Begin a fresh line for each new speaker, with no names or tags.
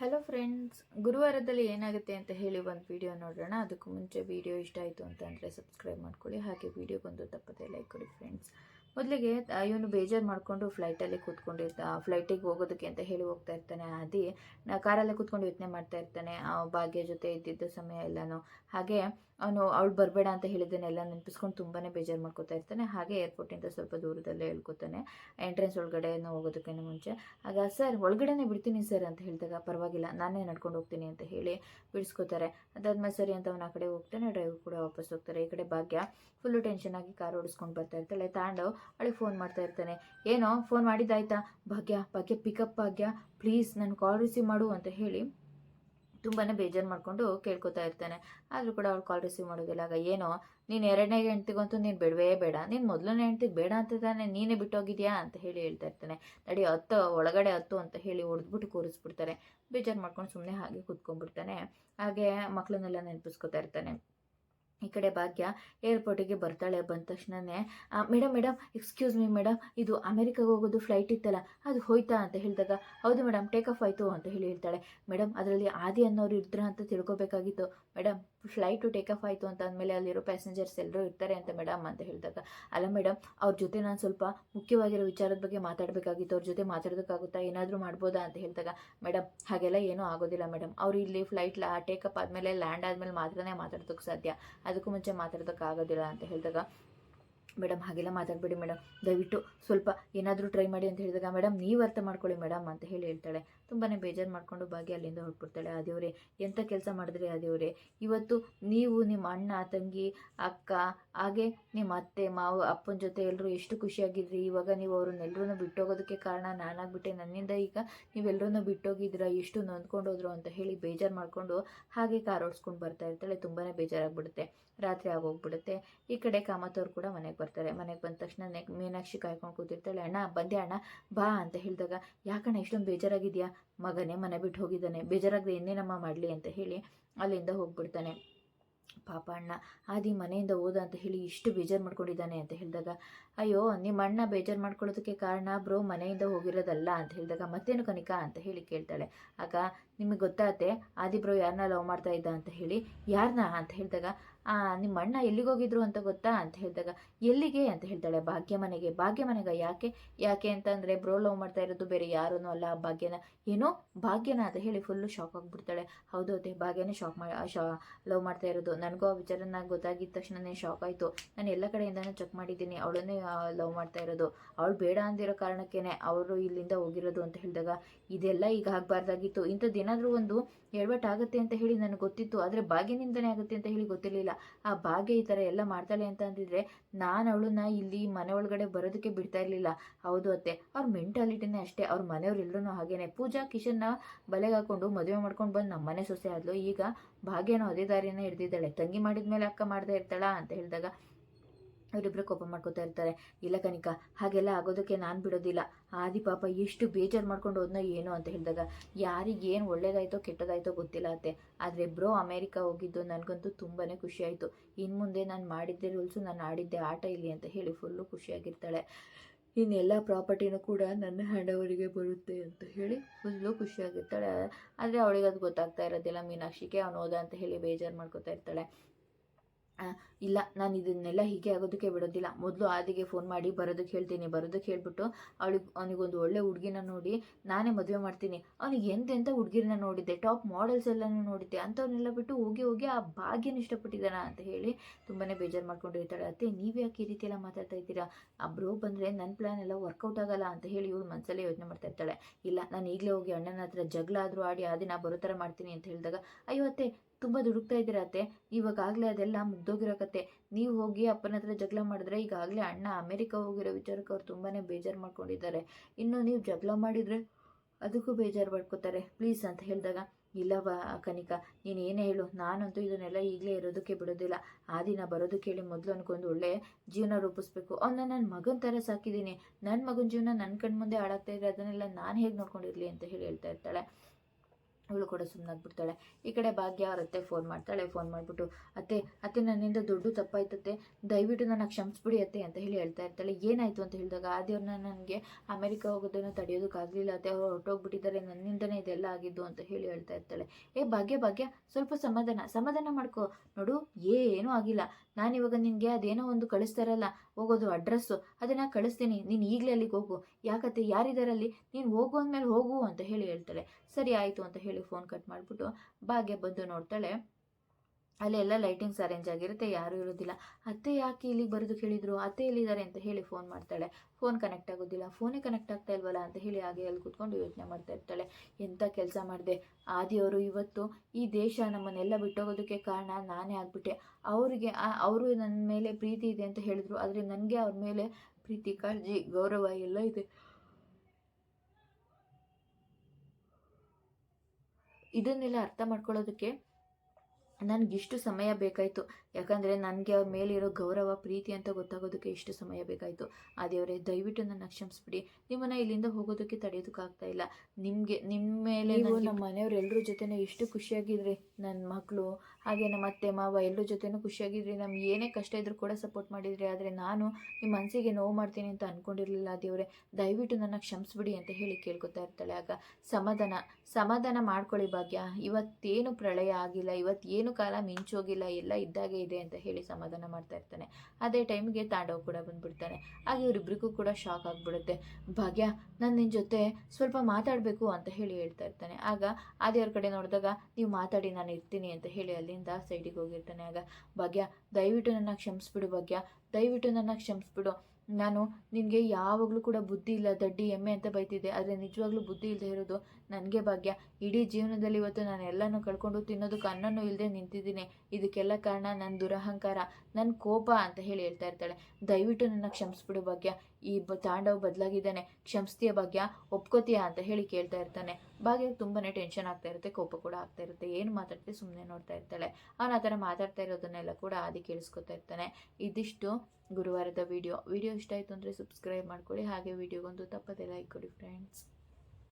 Hello friends ಗುರುವಾರದಲ್ಲಿ ಏನಾಗುತ್ತೆ ಅಂತ ಹೇಳಿ ಒಂದು ವಿಡಿಯೋ ನೋಡೋಣ. ಅದಕ್ಕೂ ಮುಂಚೆ ವಿಡಿಯೋ ಇಷ್ಟ ಆಯಿತು ಅಂತಂದರೆ ಸಬ್ಸ್ಕ್ರೈಬ್ ಮಾಡ್ಕೊಳ್ಳಿ. ಹಾಗೆ ವಿಡಿಯೋ ಬಂದು ತಪ್ಪದೆ ಲೈಕ್ ಕೊಡಿ ಫ್ರೆಂಡ್ಸ್ ಮೊದಲಿಗೆ ಇವನು ಬೇಜಾರು ಮಾಡಿಕೊಂಡು ಫ್ಲೈಟಲ್ಲಿ ಕೂತ್ಕೊಂಡಿರ್ತ ಫ್ಲೈಟಿಗೆ ಹೋಗೋದಕ್ಕೆ ಅಂತ ಹೇಳಿ ಹೋಗ್ತಾ ಇರ್ತಾನೆ. ಆದಿ ಕಾರಲ್ಲೇ ಕೂತ್ಕೊಂಡು ಯೋಚನೆ ಮಾಡ್ತಾ ಇರ್ತಾನೆ ಭಾಗ್ಯ ಜೊತೆ ಇದ್ದಿದ್ದ ಸಮಯ ಎಲ್ಲನೂ. ಹಾಗೆ, ಅವನು ಅವಳು ಬರಬೇಡ ಅಂತ ಹೇಳಿದ್ದನ್ನೆಲ್ಲ ನೆನಪಿಸ್ಕೊಂಡು ತುಂಬಾ ಬೇಜಾರು ಮಾಡ್ಕೋತಾ ಇರ್ತಾನೆ. ಹಾಗೆ ಏರ್ಪೋರ್ಟಿಂದ ಸ್ವಲ್ಪ ದೂರದಲ್ಲೇ ಹೇಳ್ಕೊತಾನೆ ಎಂಟ್ರೆನ್ಸ್ ಒಳಗಡೆ ಹೋಗೋದಕ್ಕಿಂತ ಮುಂಚೆ. ಆಗ, ಸರ್, ಒಳಗಡೆನೇ ಬಿಡ್ತೀನಿ ಸರ್ ಅಂತ ಹೇಳಿದಾಗ, ಪರವಾಗಿಲ್ಲ, ನಾನೇ ನಡ್ಕೊಂಡು ಹೋಗ್ತೀನಿ ಅಂತ ಹೇಳಿ ಬಿಡಿಸ್ಕೋತಾರೆ. ಅದಾದ್ಮೇಲೆ, ಸರಿ ಅಂತ ಅವನು ಆ ಕಡೆ ಹೋಗ್ತಾನೆ ಡ್ರೈವರ್ ಕೂಡ ವಾಪಸ್ ಹೋಗ್ತಾರೆ. ಈ ಕಡೆ ಭಾಗ್ಯ ಫುಲ್ಲು ಟೆನ್ಷನ್ ಆಗಿ ಕಾರ್ ಓಡಿಸ್ಕೊಂಡು ಬರ್ತಾ ಇರ್ತಾಳೆ. ತಾಂಡವ್ ಅವಳಿಗೆ ಫೋನ್ ಮಾಡ್ತಾ ಇರ್ತಾನೆ. ಏನೋ phone ಮಾಡಿದ್ದಾಯ್ತಾ? Bhagya Bhagya pickup Bhagya please ನಾನು ಕಾಲ್ ರಿಸೀವ್ ಮಾಡು ಅಂತ ಹೇಳಿ ತುಂಬಾ ಬೇಜಾರು ಮಾಡಿಕೊಂಡು ಕೇಳ್ಕೊತಾ ಇರ್ತಾನೆ. ಆದರೂ ಕೂಡ ಅವ್ಳು ಕಾಲ್ ರಿಸೀವ್ ಮಾಡೋದಿಲ್ಲ. ಆಗ ಏನೋ, ನೀನು ಎರಡನೇ ಹೆಂಡ್ತಿಗಂತೂ ನೀನು ಬೇಡವೇ ಬೇಡ. ನೀನು ಮೊದಲನೇ ಹೆಂಡ್ತಿಗೆ ಬೇಡ ಅಂತ ತಾನೆ ನೀನೇ ಬಿಟ್ಟೋಗಿದ್ಯಾ ಅಂತ ಹೇಳಿ ಹೇಳ್ತಾ ಇರ್ತಾನೆ. ನಡಿ ಹತ್ತು, ಒಳಗಡೆ ಹತ್ತು ಅಂತ ಹೇಳಿ ಹೊಡೆದ್ಬಿಟ್ಟು ಕೂರಿಸ್ಬಿಡ್ತಾರೆ. ಬೇಜಾರು ಮಾಡ್ಕೊಂಡು ಸುಮ್ಮನೆ ಹಾಗೆ ಕೂತ್ಕೊಂಡ್ಬಿಡ್ತಾನೆ. ಹಾಗೆ ಮಕ್ಕಳನ್ನೆಲ್ಲ ನೆನಪಿಸ್ಕೊತಾ ಇರ್ತಾನೆ. ಈ ಕಡೆ ಭಾಗ್ಯ ಏರ್ಪೋರ್ಟಿಗೆ ಬರ್ತಾಳೆ ಬಂದ ತಕ್ಷಣನೇ madam madam excuse me madam ಇದು ಅಮೆರಿಕಾಗೆ ಹೋಗೋದು ಫ್ಲೈಟ್ ಇತ್ತಲ್ಲ, ಅದು ಹೋಯ್ತಾ? ಅಂತ ಹೇಳಿದಾಗ, ಹೌದು ಮೇಡಮ್ ಟೇಕ್ ಆಫ್ ಆಯಿತು, ಅಂತ ಹೇಳಿ ಹೇಳ್ತಾಳೆ. ಮೇಡಮ್ ಅದರಲ್ಲಿ ಆದಿ ಅನ್ನೋರು ಇದ್ರ ಅಂತ ತಿಳ್ಕೊಬೇಕಾಗಿತ್ತು. ಮೇಡಮ್ ಫ್ಲೈಟು ಟೇಕ್ ಆಫ್ ಆಯಿತು ಅಂತ ಅಂದಮೇಲೆ ಅಲ್ಲಿರೋ ಪ್ಯಾಸೆಂಜರ್ಸ್ ಎಲ್ಲರೂ ಇರ್ತಾರೆ ಅಂತ ಮೇಡಮ್ ಅಂತ ಹೇಳಿದಾಗ. ಅಲ್ಲ ಮೇಡಮ್ ಅವ್ರ ಜೊತೆ ನಾನು ಸ್ವಲ್ಪ ಮುಖ್ಯವಾಗಿರೋ ವಿಚಾರದ ಬಗ್ಗೆ ಮಾತಾಡಬೇಕಾಗಿತ್ತು, ಅವ್ರ ಜೊತೆ ಮಾತಾಡೋದಕ್ಕಾಗುತ್ತಾ ಏನಾದರೂ ಮಾಡ್ಬೋದಾ ಅಂತ ಹೇಳಿದಾಗ ಮೇಡಮ್ ಹಾಗೆಲ್ಲ ಏನೂ ಆಗೋದಿಲ್ಲ ಮೇಡಮ್ ಅವ್ರು ಇಲ್ಲಿ ಫ್ಲೈಟ್ ಲಾ ಟೇಕಪ್ ಆದಮೇಲೆ ಲ್ಯಾಂಡ್ ಆದಮೇಲೆ ಮಾತ್ರನೇ ಮಾತಾಡೋದಕ್ಕೆ ಸಾಧ್ಯ. ಅದಕ್ಕೂ ಮುಂಚೆ ಮಾತಾಡೋದಕ್ಕಾಗೋದಿಲ್ಲ ಅಂತ ಹೇಳಿದಾಗ ಮೇಡಮ್, ಹಾಗೆಲ್ಲ ಮಾತಾಡಬೇಡಿ ಮೇಡಮ್. ದಯವಿಟ್ಟು ಸ್ವಲ್ಪ ಏನಾದರೂ ಟ್ರೈ ಮಾಡಿ ಅಂತ ಹೇಳಿದಾಗ, ಮೇಡಮ್, ನೀವು ಅರ್ಥ ಮಾಡ್ಕೊಳ್ಳಿ ಮೇಡಮ್, ಅಂತ ಹೇಳಿ ಹೇಳ್ತಾಳೆ. ತುಂಬಾ ಬೇಜಾರು ಮಾಡಿಕೊಂಡು ಭಾಗ್ಯ ಅಲ್ಲಿಂದ ಹೊರಟ್ಬಿಡ್ತಾಳೆ. ಅದೇವ್ರೆ ಎಂಥ ಕೆಲಸ ಮಾಡಿದ್ರಿ ಅದೇವ್ರೆ ಇವತ್ತು ನೀವು ನಿಮ್ಮ ಅಣ್ಣ, ತಂಗಿ, ಅಕ್ಕ, ಹಾಗೆ ನಿಮ್ಮ ಅತ್ತೆ, ಮಾವು, ಅಪ್ಪನ ಜೊತೆ ಎಲ್ಲರೂ ಎಷ್ಟು ಖುಷಿಯಾಗಿದ್ರಿ? ಇವಾಗ ನೀವು ಅವ್ರನ್ನೆಲ್ಲರೂ ಬಿಟ್ಟೋಗೋದಕ್ಕೆ ಕಾರಣ ನಾನಾಗ್ಬಿಟ್ಟೆ. ನನ್ನಿಂದ ಈಗ ನೀವೆಲ್ಲರೂ ಬಿಟ್ಟೋಗಿದ್ದೀರಾ? ಎಷ್ಟು ನೊಂದ್ಕೊಂಡೋದ್ರು ಅಂತ ಹೇಳಿ ಬೇಜಾರು ಮಾಡಿಕೊಂಡು ಹಾಗೆ ಕಾರ್ ಓಡಿಸ್ಕೊಂಡು ಬರ್ತಾ ಇರ್ತಾಳೆ. ತುಂಬಾ ಬೇಜಾರಾಗ್ಬಿಡುತ್ತೆ. ರಾತ್ರಿ ಆಗೋಗ್ಬಿಡುತ್ತೆ. ಈ ಕಡೆ ಕಾಮತ್ತವ್ರು ಕೂಡ ಮನೆಗೆ ಬರ್ತಾರೆ ಮನೆಗೆ ಬಂದ ತಕ್ಷಣ ನೆಕ್ ಮೀನಾಕ್ಷಿ ಕಾಯ್ಕೊಂಡು ಕೂತಿರ್ತಾಳೆ, ಅಣ್ಣ, ಬಂದೆ ಅಣ್ಣ, ಬಾ ಅಂತ ಹೇಳಿದಾಗ, ಯಾಕಣ್ಣ ಇಷ್ಟೊಂದು ಬೇಜಾರಾಗಿದೆಯಾ? ಮಗನೇ ಮನೆ ಬಿಟ್ಟು ಹೋಗಿದ್ದಾನೆ, ಬೇಜಾರಾಗದೆ ಇನ್ನೇನಮ್ಮ ಮಾಡಲಿ? ಅಂತ ಹೇಳಿ ಅಲ್ಲಿಂದ ಹೋಗ್ಬಿಡ್ತಾನೆ. ಪಾಪ ಅಣ್ಣ, ಆದಿ ಮನೆಯಿಂದ ಹೋದ ಅಂತ ಹೇಳಿ ಇಷ್ಟು ಬೇಜಾರು ಮಾಡ್ಕೊಂಡಿದ್ದಾನೆ ಅಂತ ಹೇಳಿದಾಗ, ಅಯ್ಯೋ ನಿಮ್ಮ ಅಣ್ಣ ಬೇಜಾರು ಮಾಡ್ಕೊಳ್ಳೋದಕ್ಕೆ ಕಾರಣ ಬ್ರೋ ಮನೆಯಿಂದ ಹೋಗಿರೋದಲ್ಲ ಅಂತ ಹೇಳಿದಾಗ, ಮತ್ತೇನು ಕನಿಕಾ? ಅಂತ ಹೇಳಿ ಕೇಳ್ತಾಳೆ. ಆಗ, ನಿಮಗೆ ಗೊತ್ತಾತೆ, ಆದಿ ಬ್ರೋ ಯಾರನ್ನ ಲವ್ ಮಾಡ್ತಾ ಇದ್ದ? ಅಂತ ಹೇಳಿ ಯಾರನ್ನ ಅಂತ ಹೇಳಿದಾಗ ನಿಮ್ಮ ಅಣ್ಣ ಎಲ್ಲಿಗೆ ಹೋಗಿದ್ರು ಅಂತ ಗೊತ್ತಾ ಅಂತ ಹೇಳಿದಾಗ, ಎಲ್ಲಿಗೆ ಅಂತ ಹೇಳ್ತಾಳೆ, ಭಾಗ್ಯ ಮನೆಗೆ. ಭಾಗ್ಯ ಮನೆಗ ಯಾಕೆ? ಯಾಕೆ ಅಂತಂದರೆ ಬ್ರೋ ಲವ್ ಮಾಡ್ತಾ ಇರೋದು ಬೇರೆ ಯಾರೂ ಅಲ್ಲ ಆ ಭಾಗ್ಯನ. ಏನೋ ಭಾಗ್ಯನ ಅಂತ ಹೇಳಿ ಫುಲ್ಲು ಶಾಕ್ ಆಗಿಬಿಡ್ತಾಳೆ. ಹೌದು ಅದೇ ಭಾಗ್ಯನೇ ಶಾಕ್ ಮಾಡಿ ಶಾ ಲವ್ ಮಾಡ್ತಾ ಇರೋದು. ನನಗೂ ಆ ವಿಚಾರನ ಗೊತ್ತಾಗಿದ್ದ ತಕ್ಷಣನೇ ಶಾಕ್ ಆಯಿತು. ನಾನು ಎಲ್ಲ ಕಡೆಯಿಂದನೂ ಚೆಕ್ ಮಾಡಿದ್ದೀನಿ. ಅವಳನ್ನೇ ಲವ್ ಮಾಡ್ತಾ ಇರೋದು. ಅವಳು ಬೇಡ ಅಂದಿರೋ ಕಾರಣಕ್ಕೇ ಅವರು ಇಲ್ಲಿಂದ ಹೋಗಿರೋದು ಅಂತ ಹೇಳಿದಾಗ, ಇದೆಲ್ಲ ಈಗ ಆಗಬಾರ್ದಾಗಿತ್ತು. ಇಂಥದ್ದೇನಾದರೂ ಒಂದು ಆಗುತ್ತೆ ಅಂತ ಹೇಳಿ ನನಗೆ ಗೊತ್ತಿತ್ತು. ಆದರೆ ಭಾಗ್ಯನಿಂದನೇ ಆಗುತ್ತೆ ಅಂತ ಹೇಳಿ ಗೊತ್ತಿರಲಿಲ್ಲ. ಆ ಭಾಗ್ಯ ಈ ಥರ ಎಲ್ಲ ಮಾಡ್ತಾಳೆ ಅಂತ ಅಂದಿದ್ರೆ ನಾನು ಅವಳನ್ನ ಇಲ್ಲಿ ಮನೆ ಒಳಗಡೆ ಬರೋದಕ್ಕೆ ಬಿಡ್ತಾ ಇರಲಿಲ್ಲ. ಹೌದು ಅತ್ತೆ. ಅವ್ರ ಮೆಂಟಾಲಿಟಿನೇ ಅಷ್ಟೇ. ಅವ್ರ ಮನೆಯವ್ರೆಲ್ಲರೂ ಹಾಗೇನೆ. ಪೂಜಾ, ಕಿಶನ್ನ ಬಲೆಗೆ ಹಾಕೊಂಡು ಮದುವೆ ಮಾಡ್ಕೊಂಡು ಬಂದು ನಮ್ಮ ಮನೆ ಸೊಸೆ ಆದ್ಲು. ಈಗ ಭಾಗ್ಯನೂ ಅದೇ ದಾರಿನೇ ಹಿಡ್ದಿದ್ದಾಳೆ. ತಂಗಿ ಮಾಡಿದ ಮೇಲೆ ಅಕ್ಕ ಮಾಡದೇ ಇರ್ತಾಳ ಅಂತ ಹೇಳಿದಾಗ ಅವರಿಬ್ಬರು ಕೋಪ ಮಾಡ್ಕೋತಾ ಇರ್ತಾರೆ. ಇಲ್ಲ ಕನಿಕ, ಹಾಗೆಲ್ಲ ಆಗೋದಕ್ಕೆ ನಾನು ಬಿಡೋದಿಲ್ಲ. ಆದಿ ಪಾಪ ಎಷ್ಟು ಬೇಜಾರು ಮಾಡ್ಕೊಂಡು ಹೋದ್ನೋ ಏನೋ ಅಂತ ಹೇಳಿದಾಗ ಯಾರಿಗೇನು ಒಳ್ಳೇದಾಯ್ತೋ ಕೆಟ್ಟದಾಯ್ತೋ ಗೊತ್ತಿಲ್ಲ ಅತ್ತೆ. ಆದರೆ ಬ್ರೋ, ಅಮೇರಿಕಾ ಹೋಗಿದ್ದು ನನಗಂತೂ ತುಂಬಾ ಖುಷಿಯಾಯಿತು ಇನ್ನು ಮುಂದೆ ನಾನು ಮಾಡಿದ್ದೆ ರೂಲ್ಸು, ನಾನು ಆಡಿದ್ದೆ ಆಟ ಇಲ್ಲಿ ಅಂತ ಹೇಳಿ ಫುಲ್ಲು ಖುಷಿಯಾಗಿರ್ತಾಳೆ. ಇನ್ನೆಲ್ಲ ಪ್ರಾಪರ್ಟಿನೂ ಕೂಡ ನನ್ನ ಹಣವರಿಗೆ ಬರುತ್ತೆ ಅಂತ ಹೇಳಿ ಫುಲ್ಲು ಖುಷಿಯಾಗಿರ್ತಾಳೆ. ಆದರೆ ಅವಳಿಗೆ ಅದು ಗೊತ್ತಾಗ್ತಾ ಇರೋದಿಲ್ಲ. ಮೀನಾಕ್ಷಿಗೆ ಅವನು ಹೋದ ಅಂತ ಹೇಳಿ ಬೇಜಾರು ಮಾಡ್ಕೋತಾ ಇರ್ತಾಳೆ. ಇಲ್ಲ, ನಾನು ಇದನ್ನೆಲ್ಲ ಹೀಗೆ ಆಗೋದಕ್ಕೆ ಬಿಡೋದಿಲ್ಲ. ಮೊದಲು ಆದಿಗೆ ಫೋನ್ ಮಾಡಿ ಬರೋದಕ್ಕೆ ಹೇಳ್ತೀನಿ ಬರೋದಕ್ಕೆ ಹೇಳ್ಬಿಟ್ಟು ಅವಳಿಗೆ, ಅವನಿಗೊಂದು ಒಳ್ಳೆ ಹುಡುಗಿನ ನೋಡಿ ನಾನೇ ಮದುವೆ ಮಾಡ್ತೀನಿ. ಅವನಿಗೆ ಎಂತೆಂಥ ಹುಡುಗಿರನ್ನ ನೋಡಿದ್ದೆ ಟಾಪ್ ಮಾಡೆಲ್ಸ್ ಎಲ್ಲನೂ ನೋಡಿದ್ದೆ ಅಂಥವ್ರನ್ನೆಲ್ಲ ಬಿಟ್ಟು ಹೋಗಿ ಹೋಗಿ ಆ ಭಾಗ್ಯನ ಇಷ್ಟಪಟ್ಟಿದ್ದಾನ ಅಂತ ಹೇಳಿ ತುಂಬಾ ಬೇಜಾರು ಮಾಡ್ಕೊಂಡಿರ್ತಾಳೆ. ಅತ್ತೆ, ನೀವು ಯಾಕೆ ಈ ರೀತಿ ಮಾತಾಡ್ತಾ ಇದ್ದೀರಾ? ಆ ಬ್ರೋ ಬಂದರೆ ನನ್ನ ಪ್ಲ್ಯಾನ್ ಎಲ್ಲ ವರ್ಕೌಟ್ ಆಗಲ್ಲ ಅಂತ ಹೇಳಿ ಇವಳು ಮನಸ್ಸಲ್ಲೇ ಯೋಚನೆ ಮಾಡ್ತಾ ಇರ್ತಾಳೆ. ಇಲ್ಲ, ನಾನು ಈಗಲೇ ಹೋಗಿ ಅಣ್ಣನ ಹತ್ರ ಜಗಳ ಆದರೂ ಆಡಿ ಆ ದಿನ ಬರೋ ಥರ ಮಾಡ್ತೀನಿ ಅಂತ ಹೇಳಿದಾಗ, ಅಯ್ಯೋ ಅತ್ತೆ ತುಂಬ ದುಡುಕ್ತಾ ಇದ್ದೀರಾ ಅತ್ತೆ ಇವಾಗಲೇ ಅದೆಲ್ಲ ಮುಗ್ದೋಗಿರೋ ಕತೆ. ನೀವು ಹೋಗಿ ಅಪ್ಪನ ಹತ್ರ ಜಗಳ ಮಾಡಿದ್ರೆ ಈಗಾಗಲೇ ಅಣ್ಣ ಅಮೆರಿಕ ಹೋಗಿರೋ ವಿಚಾರಕ್ಕೆ ಅವ್ರು ತುಂಬಾ ಬೇಜಾರು ಮಾಡ್ಕೊಂಡಿದ್ದಾರೆ. ಇನ್ನು ನೀವು ಜಗಳ ಮಾಡಿದರೆ ಅದಕ್ಕೂ ಬೇಜಾರು ಮಾಡ್ಕೋತಾರೆ ಪ್ಲೀಸ್ ಅಂತ ಹೇಳಿದಾಗ ಇಲ್ಲವ ಕನಿಕಾ, ನೀನು ಏನೇ ಹೇಳು, ನಾನಂತೂ ಇದನ್ನೆಲ್ಲ ಈಗಲೇ ಇರೋದಕ್ಕೆ ಬಿಡೋದಿಲ್ಲ. ಆ ದಿನ ಬರೋದಕ್ಕೆ ಹೇಳಿ ಮೊದಲು ಅನ್ಕೊಂಡು ಒಳ್ಳೆ ಜೀವನ ರೂಪಿಸ್ಬೇಕು. ಅವನ್ನ ನನ್ನ ಮಗನ ಥರ ಸಾಕಿದ್ದೀನಿ. ನನ್ನ ಮಗನ ಜೀವನ ನನ್ನ ಕಣ್ಮುಂದೆ ಹಾಳಾಗ್ತಾ ಇದ್ರೆ ಅದನ್ನೆಲ್ಲ ನಾನು ಹೇಗೆ ನೋಡ್ಕೊಂಡಿರಲಿ ಅಂತ ಹೇಳಿ ಹೇಳ್ತಾ ಇರ್ತಾಳೆ. ಅವಳು ಕೂಡ ಸುಮ್ಮನಾಗ್ಬಿಡ್ತಾಳೆ ಈ ಕಡೆ ಭಾಗ್ಯ ಅವ್ರ ಅತ್ತೆ ಫೋನ್ ಮಾಡ್ತಾಳೆ ಫೋನ್ ಮಾಡಿಬಿಟ್ಟು, ಅತ್ತೆ ಅತ್ತೆ ನನ್ನಿಂದ ದೊಡ್ಡ ತಪ್ಪಾಯ್ತತ್ತೆ. ದಯವಿಟ್ಟು ನನ್ನ ಕ್ಷಮಿಸ್ಬಿಡಿ ಅತ್ತೆ ಅಂತ ಹೇಳಿ ಹೇಳ್ತಾ ಇರ್ತಾಳೆ. ಏನಾಯಿತು ಅಂತ ಹೇಳಿದಾಗ ಆದಿಯವ್ರನ್ನ ನನಗೆ, ಅಮೆರಿಕ ಹೋಗೋದನ್ನು ತಡೆಯೋದಕ್ಕಾಗಲಿಲ್ಲ ಅತ್ತೆ. ಅವ್ರು ಹೊರಟೋಗ್ಬಿಟ್ಟಿದ್ದಾರೆ. ನನ್ನಿಂದನೇ ಇದೆಲ್ಲ ಆಗಿದ್ದು ಅಂತ ಹೇಳಿ ಹೇಳ್ತಾ ಇರ್ತಾಳೆ. ಏ ಭಾಗ್ಯ ಭಾಗ್ಯ, ಸ್ವಲ್ಪ ಸಮಾಧಾನ. ಸಮಾಧಾನ ಮಾಡ್ಕೋ. ನೋಡು, ಏನೂ ಆಗಿಲ್ಲ. ನಾನು ಇವಾಗ ನಿನಗೆ ಅದೇನೋ ಒಂದು ಕಳಿಸ್ತಾರಲ್ಲ ಹೋಗೋದು ಅಡ್ರೆಸ್ಸು. ಅದನ್ನು ಕಳಿಸ್ತೀನಿ. ನೀನು ಈಗಲೇ ಅಲ್ಲಿಗೆ ಹೋಗು. ಯಾಕತ್ತೆ? ಯಾರಿದಾರಲ್ಲಿ? ನೀನು ಹೋಗು ಅಂದಮೇಲೆ ಹೋಗು ಅಂತ ಹೇಳಿ ಹೇಳ್ತಾಳೆ. ಸರಿ, ಆಯಿತು ಅಂತ ಹೇಳಿ ಫೋನ್ ಕಟ್ ಮಾಡಿಬಿಟ್ಟು ಭಾಗ್ಯ ಬಂದು ನೋಡ್ತಾಳೆ. ಅಲ್ಲೆಲ್ಲ ಲೈಟಿಂಗ್ಸ್ ಅರೇಂಜ್ ಆಗಿರುತ್ತೆ, ಯಾರೂ ಇರೋದಿಲ್ಲ. ಅತ್ತೆ ಯಾಕೆ ಇಲ್ಲಿಗೆ ಬರೋದು ಕೇಳಿದ್ರು? ಅತ್ತೆ ಎಲ್ಲಿದ್ದಾರೆ ಅಂತ ಹೇಳಿ ಫೋನ್ ಮಾಡ್ತಾಳೆ. ಫೋನ್ ಕನೆಕ್ಟ್ ಆಗೋದಿಲ್ಲ. ಫೋನೇ ಕನೆಕ್ಟ್ ಆಗ್ತಾ ಇಲ್ವಲ್ಲ ಅಂತ ಹೇಳಿ ಹಾಗೆ ಅಲ್ಲಿ ಕೂತ್ಕೊಂಡು ಯೋಚನೆ ಮಾಡ್ತಾ ಇರ್ತಾಳೆ. ಎಂಥ ಕೆಲಸ ಮಾಡಿದೆ? ಆದಿಯವರು ಇವತ್ತು ಈ ದೇಶ ನಮ್ಮನ್ನೆಲ್ಲ ಬಿಟ್ಟೋಗೋದಕ್ಕೆ ಕಾರಣ ನಾನೇ ಆಗಿಬಿಟ್ಟೆ. ಅವರಿಗೆ ಅವರು ನನ್ನ ಮೇಲೆ ಪ್ರೀತಿ ಇದೆ ಅಂತ ಹೇಳಿದ್ರು. ಆದರೆ ನನಗೆ ಅವ್ರ ಮೇಲೆ ಪ್ರೀತಿ, ಕಾಳಜಿ, ಗೌರವ ಎಲ್ಲ ಇದೆ. ಇದನ್ನೆಲ್ಲ ಅರ್ಥ ಮಾಡ್ಕೊಳ್ಳೋದಕ್ಕೆ ನನಗಿಷ್ಟು ಸಮಯ ಬೇಕಾಯಿತು. ಯಾಕಂದರೆ ನನಗೆ ಅವ್ರ ಮೇಲಿರೋ ಗೌರವ ಪ್ರೀತಿ ಅಂತ ಗೊತ್ತಾಗೋದಕ್ಕೆ ಎಷ್ಟು ಸಮಯ ಬೇಕಾಯಿತು. ಆ ದೇವರೇ ದಯವಿಟ್ಟು ನನ್ನ ಕ್ಷಮಿಸ್ಬಿಡಿ ನಿಮ್ಮನ್ನು ಇಲ್ಲಿಂದ ಹೋಗೋದಕ್ಕೆ ತಡೆಯೋದಕ್ಕಾಗ್ತಾ ಇಲ್ಲ. ನಿಮಗೆ ನಿಮ್ಮ ಮೇಲೆ ನಮ್ಮ ಮನೆಯವರೆಲ್ಲರ ಜೊತೆನೂ ಎಷ್ಟು ಖುಷಿಯಾಗಿದ್ರಿ ನನ್ನ ಮಕ್ಕಳು ಹಾಗೆ ನಮ್ಮ ಅತ್ತೆ ಮಾವ ಎಲ್ಲರ ಜೊತೆನೂ ಖುಷಿಯಾಗಿದ್ರಿ ನಮ್ಗೆ ಏನೇ ಕಷ್ಟ ಇದ್ರೂ ಕೂಡ ಸಪೋರ್ಟ್ ಮಾಡಿದ್ರಿ ಆದರೆ ನಾನು ನಿಮ್ಮ ಮನಸ್ಸಿಗೆ ನೋವು ಮಾಡ್ತೀನಿ ಅಂತ ಅಂದ್ಕೊಂಡಿರಲಿಲ್ಲ ದೇವರೇ. ದಯವಿಟ್ಟು ನನ್ನ ಕ್ಷಮಿಸ್ಬಿಡಿ ಅಂತ ಹೇಳಿ ಕೇಳ್ಕೊತಾ ಇರ್ತಾಳೆ. ಆಗ ಸಮಾಧಾನ ಸಮಾಧಾನ ಮಾಡ್ಕೊಳ್ಳಿ ಭಾಗ್ಯ. ಇವತ್ತೇನು ಪ್ರಳಯ ಆಗಿಲ್ಲ ಇವತ್ತೇನು ಕಾಲ ಮಿಂಚೋಗಿಲ್ಲ ಎಲ್ಲ ಇದ್ದಾಗೆ ಇದೆ ಅಂತ ಹೇಳಿ ಸಮಾಧಾನ ಮಾಡ್ತಾ ಇರ್ತಾನೆ. ಅದೇ ಟೈಮ್ಗೆ ತಾಂಡವ್ ಕೂಡ ಬಂದ್ಬಿಡ್ತಾನೆ. ಹಾಗೆ ಇವರಿಬ್ಬರಿಗೂ ಕೂಡ ಶಾಕ್ ಆಗಿಬಿಡುತ್ತೆ. ಭಾಗ್ಯ, ನಾನು ನಿನ್ನ ಜೊತೆ ಸ್ವಲ್ಪ ಮಾತಾಡಬೇಕು ಅಂತ ಹೇಳಿ ಹೇಳ್ತಾ ಇರ್ತಾನೆ. ಆಗ ಆದಿಯವ್ರ ಕಡೆ ನೋಡಿದಾಗ, ನೀವು ಮಾತಾಡಿ, ನಾನು ಇರ್ತೀನಿ ಅಂತ ಹೇಳಿ ಅಲ್ಲಿಂದ ಸೈಡಿಗೆ ಹೋಗಿರ್ತಾನೆ. ಆಗ, ಭಾಗ್ಯ, ದಯವಿಟ್ಟು ನನ್ನ ಕ್ಷಮಿಸ್ಬಿಡು ಭಾಗ್ಯ. ದಯವಿಟ್ಟು ನನ್ನ ಕ್ಷಮಿಸ್ಬಿಡು. ನಾನು ನಿನಗೆ ಯಾವಾಗಲೂ ಕೂಡ ಬುದ್ಧಿ ಇಲ್ಲ ದಡ್ಡಿ ಎಮ್ಮೆ ಅಂತ ಬೈತಿದ್ದೆ, ಆದರೆ ನಿಜವಾಗ್ಲೂ ಬುದ್ಧಿ ಇಲ್ಲದೆ ಇರೋದು ನನಗೆ ಭಾಗ್ಯ. ಇಡೀ ಜೀವನದಲ್ಲಿ ಇವತ್ತು ನಾನು ಎಲ್ಲನೂ ಕಳ್ಕೊಂಡು ತಿನ್ನೋದಕ್ಕೆ ಅನ್ನನೂ ಇಲ್ಲದೆ ನಿಂತಿದ್ದೀನಿ. ಇದಕ್ಕೆಲ್ಲ ಕಾರಣ ನನ್ನ ದುರಹಂಕಾರ ನನ್ನ ಕೋಪ ಅಂತ ಹೇಳಿ ಹೇಳ್ತಾ ಇರ್ತಾಳೆ. ದಯವಿಟ್ಟು ನನ್ನ ಕ್ಷಮಿಸ್ಬಿಡು ಭಾಗ್ಯ. ಈ ಬ ತಾಂಡವ್ ಬದಲಾಗಿದ್ದಾನೆ, ಕ್ಷಮಿಸ್ತೀಯ ಭಾಗ್ಯ ಒಪ್ಕೋತೀಯಾ ಅಂತ ಹೇಳಿ ಕೇಳ್ತಾ ಇರ್ತಾನೆ. ಭಾಗ್ಯ ತುಂಬಾ ಟೆನ್ಷನ್ ಆಗ್ತಾ ಇರುತ್ತೆ, ಕೋಪ ಕೂಡ ಆಗ್ತಾ ಇರುತ್ತೆ, ಏನು ಮಾತಾಡ್ತೀವಿ ಸುಮ್ಮನೆ ನೋಡ್ತಾ ಇರ್ತಾಳೆ. ಅವನು ಆ ಥರ ಮಾತಾಡ್ತಾ ಇರೋದನ್ನೆಲ್ಲ ಕೂಡ ಆದಿ ಕೇಳಿಸ್ಕೊತಾ ಇರ್ತಾನೆ. ಇದಿಷ್ಟು ಗುರುವಾರದ ವಿಡಿಯೋ ವಿಡಿಯೋ ಇಷ್ಟ ಆಯಿತು ಅಂದರೆ ಸಬ್ಸ್ಕ್ರೈಬ್ ಮಾಡ್ಕೊಳ್ಳಿ, ಹಾಗೆ ವಿಡಿಯೋಗೊಂದು ತಪ್ಪದೆ ಲೈಕ್ ಕೊಡಿ ಫ್ರೆಂಡ್ಸ್